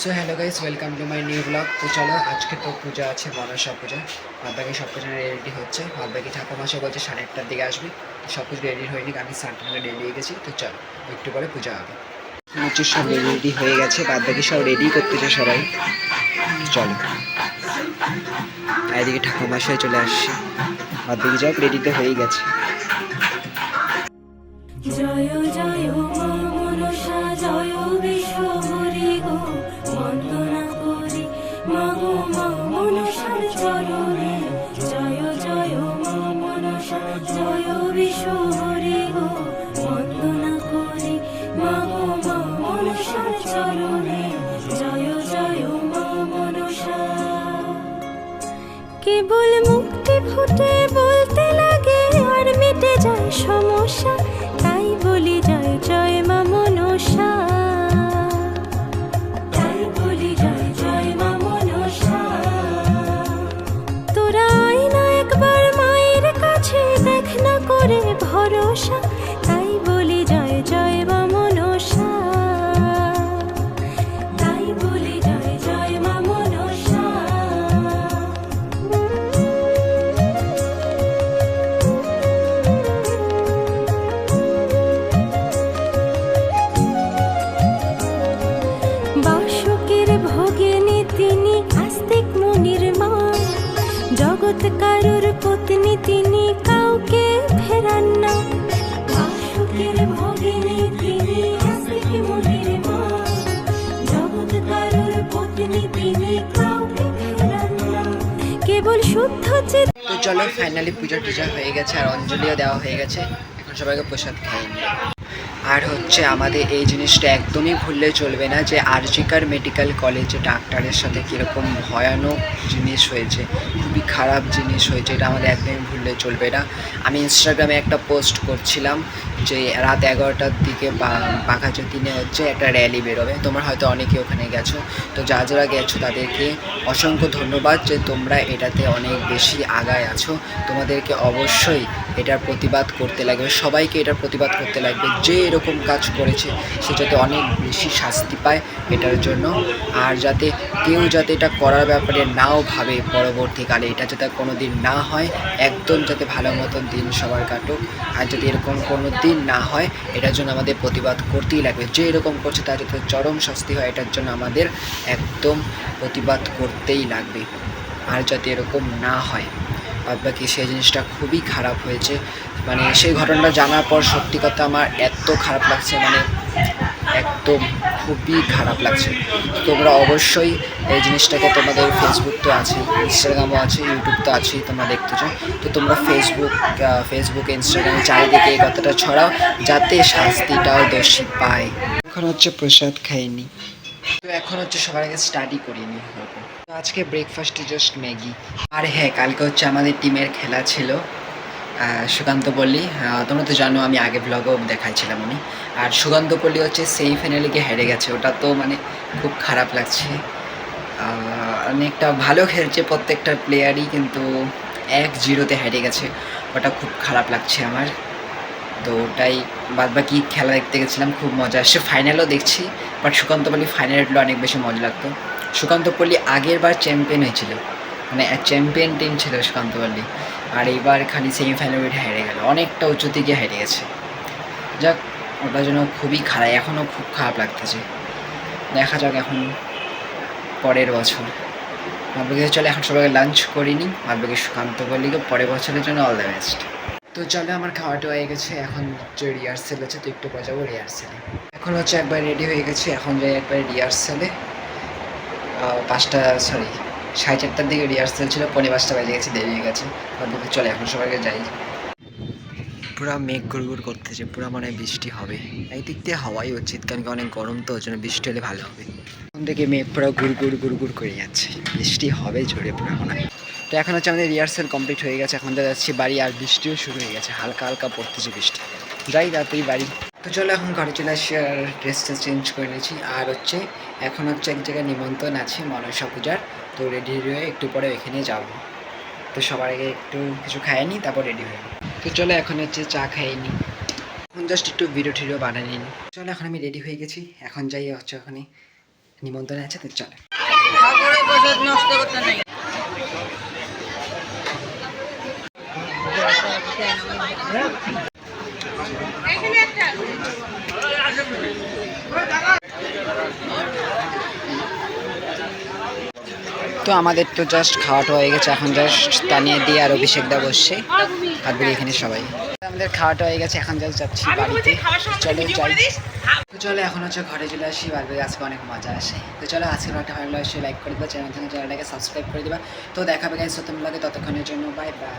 So hello guys welcome to my new blog তো চলো, আজকে তো পূজা আছে, মনসা পূজা। বাদ বাকি সব কিছু রেডি হচ্ছে। বাদ বাকি ঠাকুমাসে বলছে, সাড়ে আটটার দিকে আসবে। সব কিছু রেডি হয়নি, আমি রেডি হয়ে গেছি। তো চলো, একটু পরে পূজা হবে। হচ্ছে সব রেডি হয়ে গেছে, বাদ বাকি সব রেডি করতেছে সবাই। চলো। এদিকে এদিকে মাসায় চলে আসছে। বাদ বাকি সব রেডি তো হয়ে গেছে। জয় জয়। কেবল মুক্তি ফুটে বলতে লাগে আর মিটে যায় সমস্যা। কারুর পত্নী তিনি কাউকে ফেরান না। কেবল শুদ্ধ চিত তো চলো ফাইনালি পূজা টুজা হয়ে গেছে আর অঞ্জলিও দেওয়া হয়ে গেছে। এখন সবাইকে প্রসাদ নিই। আর হচ্ছে আমাদের এই জিনিসটা একদমই ভুললে চলবে না যে আরজিকার মেডিকেল কলেজে ডাক্তারের সাথে কীরকম ভয়ানক জিনিস হয়েছে, খুবই খারাপ জিনিস হয়েছে, এটা আমাদের একদমই ভুললে চলবে না। আমি ইনস্টাগ্রামে একটা পোস্ট করছিলাম যে রাত এগারোটার দিকে বাঘাযতীনে হচ্ছে একটা র্যালি বেরোবে। তোমরা হয়তো অনেকে ওখানে গেছো। তো যা যারা গেছো তাদেরকে অসংখ্য ধন্যবাদ যে তোমরা এটাতে অনেক বেশি আগায় আছো। তোমাদেরকে অবশ্যই এটার প্রতিবাদ করতে লাগবে। সবাইকে এটার প্রতিবাদ করতে লাগবে। যে এরকম কাজ করেছে সে যাতে অনেক বেশি শাস্তি পায় এটার জন্য। আর যাতে কেউ যাতে এটা করার ব্যাপারে নাও ভাবে পরবর্তীকালে, এটা যাতে কোনো দিন না হয়, একদম যাতে ভালো মতন দিন সবার কাটুক। আর যদি এরকম কোনো দিন না হয়, এটার জন্য আমাদের প্রতিবাদ করতেই লাগবে। যে এরকম করছে তার যাতে চরম শাস্তি হয়, এটার জন্য আমাদের একদম প্রতিবাদ করতেই লাগবে। আর যাতে এরকম না হয়। বাদ বাকি সেই জিনিসটা খুবই খারাপ হয়েছে। মানে সেই ঘটনাটা জানার পর সত্যি কথা আমার এত খারাপ লাগছে মানে একদম খুবই খারাপ লাগছে। তোমরা অবশ্যই এই জিনিসটাকে তোমাদের ফেসবুক তো আছে ইনস্টাগ্রামও আছে ইউটিউব তো আছেই তোমরা দেখতে চাও। তো তোমরা ফেসবুক ফেসবুক ইনস্টাগ্রামে চারিদিকে এই কথাটা ছড়াও, যাতে শাস্তিটাও দোষী পায়। এখন হচ্ছে প্রসাদ খাইনি। তো এখন হচ্ছে সবার আগে স্টাডি করিনি হয়তো। আজকে ব্রেকফাস্টে জাস্ট ম্যাগি। আর হ্যাঁ কালকে হচ্ছে আমাদের টিমের খেলা ছিল। সুকান্ত পল্লী। তোমরা তো জানো, আমি আগে ব্লগও দেখাইছিলাম আমি। আর সুকান্ত পল্লী হচ্ছে সেই ফাইনালে গিয়ে হেরে গেছে। ওটা তো মানে খুব খারাপ লাগছে। অনেকটা ভালো খেলছে প্রত্যেকটা প্লেয়ারই কিন্তু এক জিরোতে হেরে গেছে। ওটা খুব খারাপ লাগছে আমার। তো ওটাই বাদ বাকি খেলা দেখতে গেছিলাম, খুব মজা। আসছে ফাইনালও দেখছি বাট সুকান্ত পল্লী ফাইনালগুলো অনেক বেশি মজা লাগতো। সুকান্ত পল্লী আগের বার চ্যাম্পিয়ন হয়েছিল। মানে চ্যাম্পিয়ন টিম ছিল সুকান্ত পল্লী। আর এইবার খালি সেমিফাইনাল উঠে হেরে গেল। অনেকটা উঁচুতে গিয়ে হেরে গেছে। যাক ওটার জন্য খুবই খারাপ, এখনও খুব খারাপ লাগতেছে। দেখা যাক এখন পরের বছর। ভাববে চলে, এখন সবাইকে লাঞ্চ করিনি ভাববে সুকান্ত পল্লীকে পরের বছরের জন্য অল দ্য বেস্ট তো চলো, আমার খাওয়াটা হয়ে গেছে। এখন যে রিহার্সেল আছে। তো একটু যাব রিহার্সেলে এখন হচ্ছে একবার রেডি হয়ে গেছে। এখন যাই একবার রিহার্সেলে পাঁচটা সরি সাড়ে চারটার দিকে রিহার্সেল ছিল পনেরো পাঁচটা বাজে গেছে, দেরি হয়ে গেছে। চলে, এখন সবাইকে যাই। পুরা মেঘ গুড় গুড় করতেছে, পুরা মনে বৃষ্টি হবে। এই দিক দিয়ে হওয়াই উচিত কারণ কি অনেক গরম তো, ওই জন্য বৃষ্টি হলে ভালো হবে। এখন থেকে মেঘ পুরো গুড় গুড় গুড় গুড় করে যাচ্ছে। বৃষ্টি হবে ঝরে পুরো মনে হয়। তো এখন হচ্ছে আমাদের রিহার্সেল কমপ্লিট হয়ে গেছে, এখন তো যাচ্ছি বাড়ি আর বৃষ্টিও শুরু হয়ে গেছে, হালকা হালকা পড়তেছে বৃষ্টি। যাই তাড়াতাড়ি বাড়ি। তো চলো এখন ঘরে চলে আসি আর ড্রেসটা চেঞ্জ করে নিয়েছি। আর হচ্ছে এখন হচ্ছে এক জায়গায় নিমন্ত্রণ আছে মনসা পূজার। তো রেডি হয়ে একটু পরে ওইখানে যাব। তো সবার আগে একটু কিছু খাইয়ে নিই তারপর রেডি হয়ে তো চলো এখন হচ্ছে চা খাইয়ে নিই এখন জাস্ট একটু ভিডিও টিডিও বানিয়ে নিই চলো এখন আমি রেডি হয়ে গেছি। এখন যাই হচ্ছে ওখানে। নিমন্ত্রণ আছে তো চলো। তো আমাদের তো জাস্ট খাওয়াটা হয়ে গেছে এখন জাস্ট তানিয়ে দিয়ে আর অভিষেক দা বসছে। বলি এখানে সবাই। আমাদের খাওয়াটা হয়ে গেছে এখন জাস্ট যাচ্ছি বাড়িতে। চলো যাই। তো চলো এখন হচ্ছে ঘরে চলে আসি বাড়িতে আজকে অনেক মজা আসে। তো চলো আজকে একটা ভালো লাগছে লাইক করে দেবা চ্যানেল থেকে চ্যানেলটাকে সাবস্ক্রাইব করে দেবা। তো দেখাবে গাইজ সত্যম লাগে ততক্ষণের জন্য বাই বাই